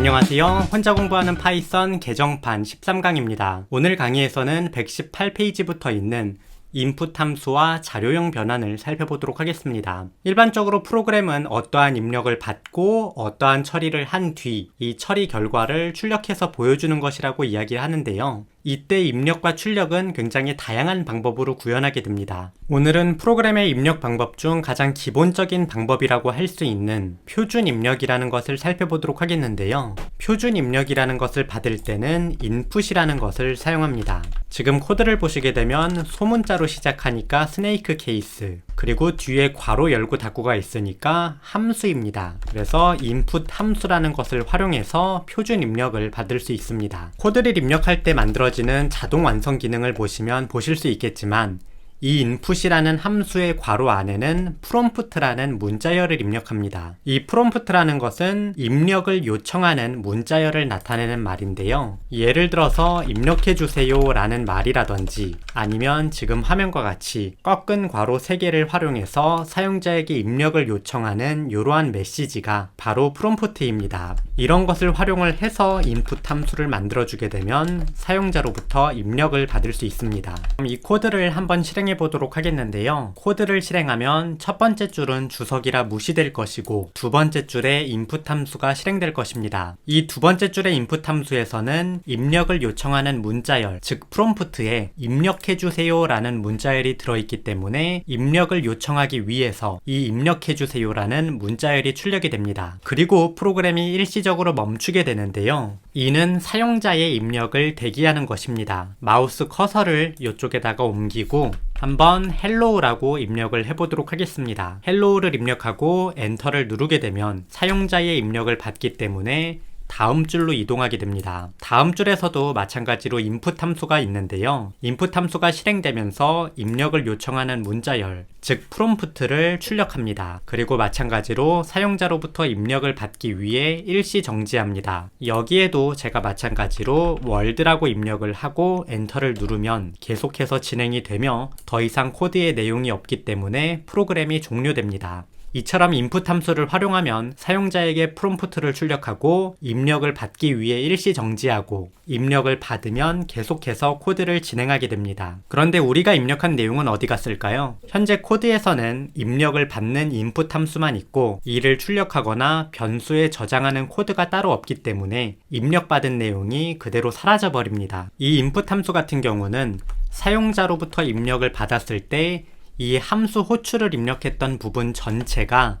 안녕하세요. 혼자 공부하는 파이썬 개정판 13강입니다. 오늘 강의에서는 118페이지부터 있는 인풋 함수와 자료형 변환을 살펴보도록 하겠습니다. 일반적으로 프로그램은 어떠한 입력을 받고 어떠한 처리를 한 뒤 이 처리 결과를 출력해서 보여주는 것이라고 이야기를 하는데요. 이때 입력과 출력은 굉장히 다양한 방법으로 구현하게 됩니다. 오늘은 프로그램의 입력 방법 중 가장 기본적인 방법이라고 할 수 있는 표준 입력이라는 것을 살펴보도록 하겠는데요. 표준 입력이라는 것을 받을 때는 input이라는 것을 사용합니다. 지금 코드를 보시게 되면 소문자로 시작하니까 스네이크 케이스, 그리고 뒤에 괄호 열고 닫고가 있으니까 함수입니다. 그래서 input 함수라는 것을 활용해서 표준 입력을 받을 수 있습니다. 코드를 입력할 때 만들어지는 자동 완성 기능을 보시면 보실 수 있겠지만 이 input이라는 함수의 괄호 안에는 prompt라는 문자열을 입력합니다. 이 prompt라는 것은 입력을 요청하는 문자열을 나타내는 말인데요. 예를 들어서 입력해 주세요 라는 말이라든지 아니면 지금 화면과 같이 꺾은 괄호 3개를 활용해서 사용자에게 입력을 요청하는 이러한 메시지가 바로 prompt입니다. 이런 것을 활용을 해서 input 함수를 만들어 주게 되면 사용자로부터 입력을 받을 수 있습니다. 그럼 이 코드를 한번 실행해 실행해 보도록 하겠는데요. 코드를 실행하면 첫 번째 줄은 주석이라 무시될 것이고 두 번째 줄에 인풋 함수가 실행될 것입니다. 이 두 번째 줄의 인풋 함수에서는 입력을 요청하는 문자열, 즉 프롬프트에 입력해 주세요 라는 문자열이 들어있기 때문에 입력을 요청하기 위해서 이 입력해 주세요 라는 문자열이 출력이 됩니다. 그리고 프로그램이 일시적으로 멈추게 되는데요. 이는 사용자의 입력을 대기하는 것입니다. 마우스 커서를 이쪽에다가 옮기고 한번 hello라고 입력을 해보도록 하겠습니다. hello를 입력하고 엔터를 누르게 되면 사용자의 입력을 받기 때문에 다음 줄로 이동하게 됩니다. 다음 줄에서도 마찬가지로 input 함수가 있는데요. input 함수가 실행되면서 입력을 요청하는 문자열, 즉 프롬프트를 출력합니다. 그리고 마찬가지로 사용자로부터 입력을 받기 위해 일시 정지합니다. 여기에도 제가 마찬가지로 월드라고 입력을 하고 엔터를 누르면 계속해서 진행이 되며 더 이상 코드의 내용이 없기 때문에 프로그램이 종료됩니다. 이처럼 인풋 함수를 활용하면 사용자에게 프롬프트를 출력하고 입력을 받기 위해 일시 정지하고 입력을 받으면 계속해서 코드를 진행하게 됩니다. 그런데 우리가 입력한 내용은 어디 갔을까요? 현재 코드에서는 입력을 받는 인풋 함수만 있고 이를 출력하거나 변수에 저장하는 코드가 따로 없기 때문에 입력받은 내용이 그대로 사라져 버립니다. 이 인풋 함수 같은 경우는 사용자로부터 입력을 받았을 때 이 함수 호출을 입력했던 부분 전체가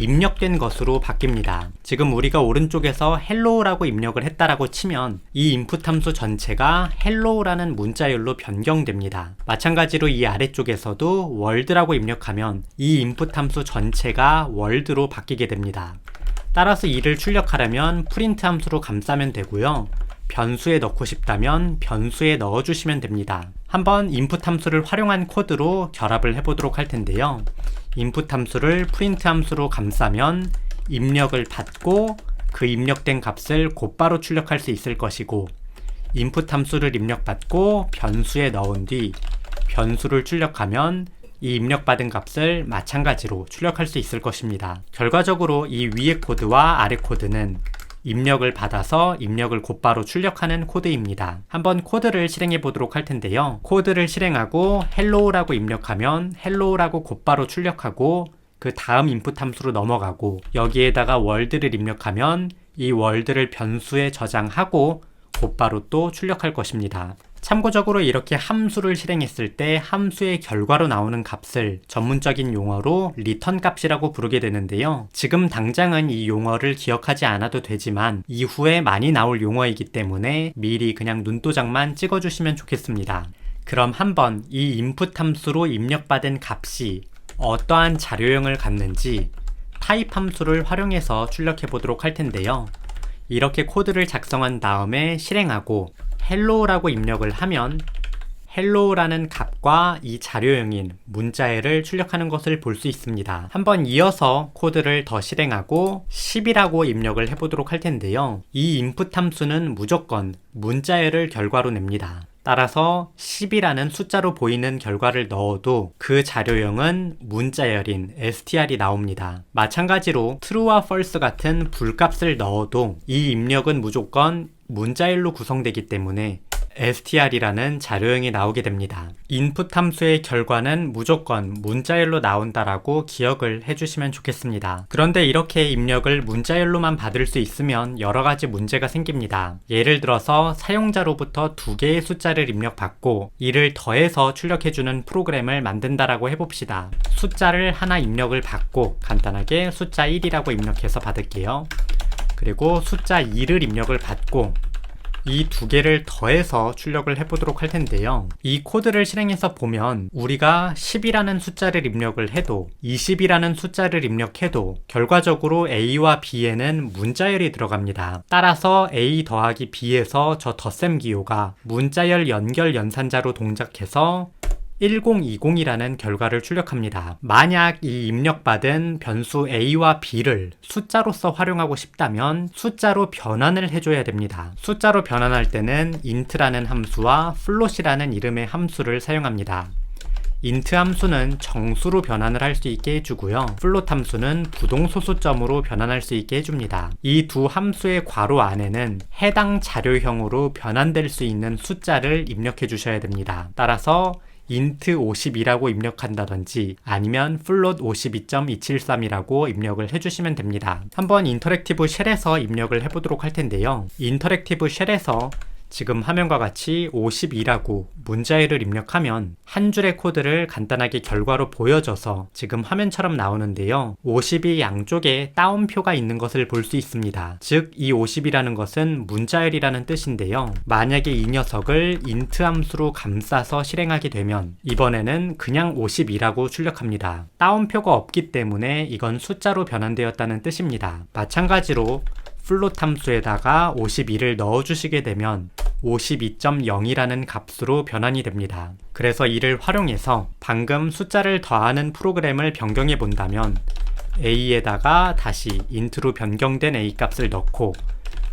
입력된 것으로 바뀝니다. 지금 우리가 오른쪽에서 hello라고 입력을 했다라고 치면 이 input 함수 전체가 hello라는 문자열로 변경됩니다. 마찬가지로 이 아래쪽에서도 world라고 입력하면 이 input 함수 전체가 world로 바뀌게 됩니다. 따라서 이를 출력하려면 print 함수로 감싸면 되고요. 변수에 넣고 싶다면 변수에 넣어주시면 됩니다. 한번 input 함수를 활용한 코드로 결합을 해보도록 할 텐데요. input 함수를 print 함수로 감싸면 입력을 받고 그 입력된 값을 곧바로 출력할 수 있을 것이고 input 함수를 입력받고 변수에 넣은 뒤 변수를 출력하면 이 입력받은 값을 마찬가지로 출력할 수 있을 것입니다. 결과적으로 이 위의 코드와 아래 코드는 입력을 받아서 입력을 곧바로 출력하는 코드입니다. 한번 코드를 실행해 보도록 할 텐데요. 코드를 실행하고 hello라고 입력하면 hello라고 곧바로 출력하고 그 다음 인풋 함수로 넘어가고 여기에다가 월드를 입력하면 이 월드를 변수에 저장하고 곧바로 또 출력할 것입니다. 참고적으로 이렇게 함수를 실행했을 때 함수의 결과로 나오는 값을 전문적인 용어로 리턴 값이라고 부르게 되는데요. 지금 당장은 이 용어를 기억하지 않아도 되지만 이후에 많이 나올 용어이기 때문에 미리 그냥 눈도장만 찍어주시면 좋겠습니다. 그럼 한번 이 input 함수로 입력받은 값이 어떠한 자료형을 갖는지 타입 함수를 활용해서 출력해 보도록 할 텐데요. 이렇게 코드를 작성한 다음에 실행하고 hello라고 입력을 하면 hello라는 값과 이 자료형인 문자열을 출력하는 것을 볼 수 있습니다. 한번 이어서 코드를 더 실행하고 10이라고 입력을 해보도록 할 텐데요. 이 input 함수는 무조건 문자열을 결과로 냅니다. 따라서 10이라는 숫자로 보이는 결과를 넣어도 그 자료형은 문자열인 str이 나옵니다. 마찬가지로 true와 false 같은 불값을 넣어도 이 입력은 무조건 문자열로 구성되기 때문에 str이라는 자료형이 나오게 됩니다. 인풋 함수의 결과는 무조건 문자열로 나온다라고 기억을 해주시면 좋겠습니다. 그런데 이렇게 입력을 문자열로만 받을 수 있으면 여러 가지 문제가 생깁니다. 예를 들어서 사용자로부터 두 개의 숫자를 입력받고 이를 더해서 출력해주는 프로그램을 만든다라고 해봅시다. 숫자를 하나 입력을 받고 간단하게 숫자 1이라고 입력해서 받을게요. 그리고 숫자 2를 입력을 받고 이두 개를 더해서 출력을 해보도록 할 텐데요. 이 코드를 실행해서 보면 우리가 10이라는 숫자를 입력을 해도 20이라는 숫자를 입력해도 결과적으로 A와 B에는 문자열이 들어갑니다. 따라서 A 더하기 B에서 저 덧셈 기호가 문자열 연결 연산자로 동작해서 1020이라는 결과를 출력합니다. 만약 이 입력받은 변수 a와 b를 숫자로서 활용하고 싶다면 숫자로 변환을 해줘야 됩니다. 숫자로 변환할 때는 int라는 함수와 float이라는 이름의 함수를 사용합니다. int 함수는 정수로 변환을 할 수 있게 해주고요. float 함수는 부동소수점으로 변환할 수 있게 해줍니다. 이 두 함수의 괄호 안에는 해당 자료형으로 변환될 수 있는 숫자를 입력해 주셔야 됩니다. 따라서 int 52라고 입력한다든지 아니면 float 52.273이라고 입력을 해주시면 됩니다. 한번 인터랙티브 쉘에서 입력을 해보도록 할 텐데요. 인터랙티브 쉘에서 지금 화면과 같이 52라고 문자열을 입력하면 한 줄의 코드를 간단하게 결과로 보여줘서 지금 화면처럼 나오는데요. 50이 양쪽에 따옴표가 있는 것을 볼 수 있습니다. 즉, 이 50이라는 것은 문자열이라는 뜻인데요. 만약에 이 녀석을 int 함수로 감싸서 실행하게 되면 이번에는 그냥 52라고 출력합니다. 따옴표가 없기 때문에 이건 숫자로 변환되었다는 뜻입니다. 마찬가지로 플롯 함수에다가 52를 넣어주시게 되면 52.0이라는 값으로 변환이 됩니다. 그래서 이를 활용해서 방금 숫자를 더하는 프로그램을 변경해 본다면 a에다가 다시 int로 변경된 a 값을 넣고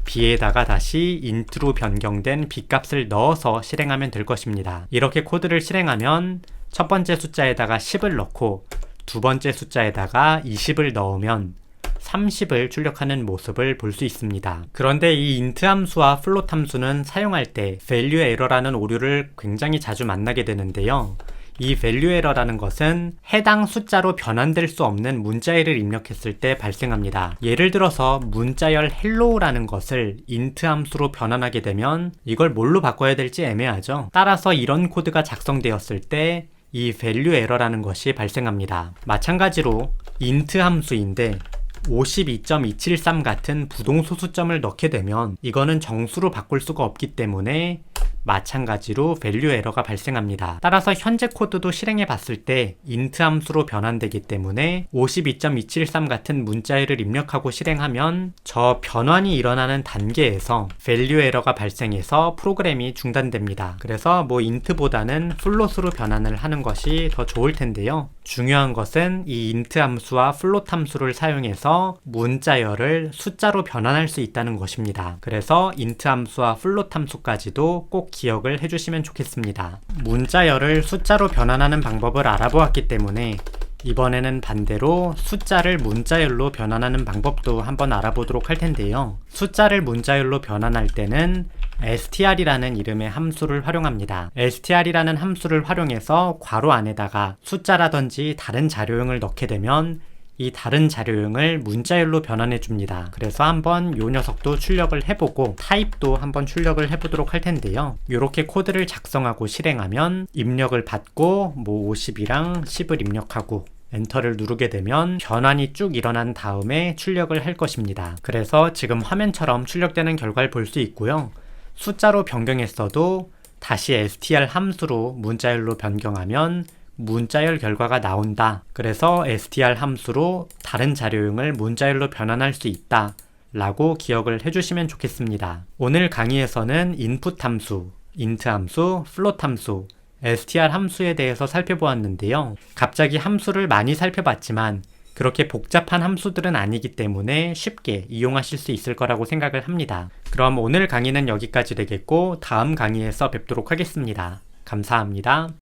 b에다가 다시 int로 변경된 b 값을 넣어서 실행하면 될 것입니다. 이렇게 코드를 실행하면 첫 번째 숫자에다가 10을 넣고 두 번째 숫자에다가 20을 넣으면 30을 출력하는 모습을 볼 수 있습니다. 그런데 이 int 함수와 float 함수는 사용할 때 value error라는 오류를 굉장히 자주 만나게 되는데요. 이 value error라는 것은 해당 숫자로 변환될 수 없는 문자열을 입력했을 때 발생합니다. 예를 들어서 문자열 hello라는 것을 int 함수로 변환하게 되면 이걸 뭘로 바꿔야 될지 애매하죠. 따라서 이런 코드가 작성되었을 때 이 value error라는 것이 발생합니다. 마찬가지로 int 함수인데 52.273 같은 부동소수점을 넣게 되면 이거는 정수로 바꿀 수가 없기 때문에 마찬가지로 value 에러가 발생합니다. 따라서 현재 코드도 실행해 봤을 때 int 함수로 변환되기 때문에 52.273 같은 문자열을 입력하고 실행하면 저 변환이 일어나는 단계에서 value 에러가 발생해서 프로그램이 중단됩니다. 그래서 뭐 int보다는 float으로 변환을 하는 것이 더 좋을 텐데요. 중요한 것은 이 int 함수와 float 함수를 사용해서 문자열을 숫자로 변환할 수 있다는 것입니다. 그래서 int 함수와 float 함수까지도 꼭 기억을 해주시면 좋겠습니다. 문자열을 숫자로 변환하는 방법을 알아보았기 때문에 이번에는 반대로 숫자를 문자열로 변환하는 방법도 한번 알아보도록 할 텐데요. 숫자를 문자열로 변환할 때는 str이라는 이름의 함수를 활용합니다. str이라는 함수를 활용해서 괄호 안에다가 숫자라든지 다른 자료형을 넣게 되면 이 다른 자료형을 문자열로 변환해 줍니다. 그래서 한번 요 녀석도 출력을 해보고 타입도 한번 출력을 해보도록 할 텐데요. 이렇게 코드를 작성하고 실행하면 입력을 받고 뭐 50이랑 10을 입력하고 엔터를 누르게 되면 변환이 쭉 일어난 다음에 출력을 할 것입니다. 그래서 지금 화면처럼 출력되는 결과를 볼 수 있고요. 숫자로 변경했어도 다시 str 함수로 문자열로 변경하면 문자열 결과가 나온다. 그래서 str 함수로 다른 자료형을 문자열로 변환할 수 있다. 라고 기억을 해주시면 좋겠습니다. 오늘 강의에서는 input 함수, int 함수, float 함수, str 함수에 대해서 살펴보았는데요. 갑자기 함수를 많이 살펴봤지만 그렇게 복잡한 함수들은 아니기 때문에 쉽게 이용하실 수 있을 거라고 생각을 합니다. 그럼 오늘 강의는 여기까지 되겠고 다음 강의에서 뵙도록 하겠습니다. 감사합니다.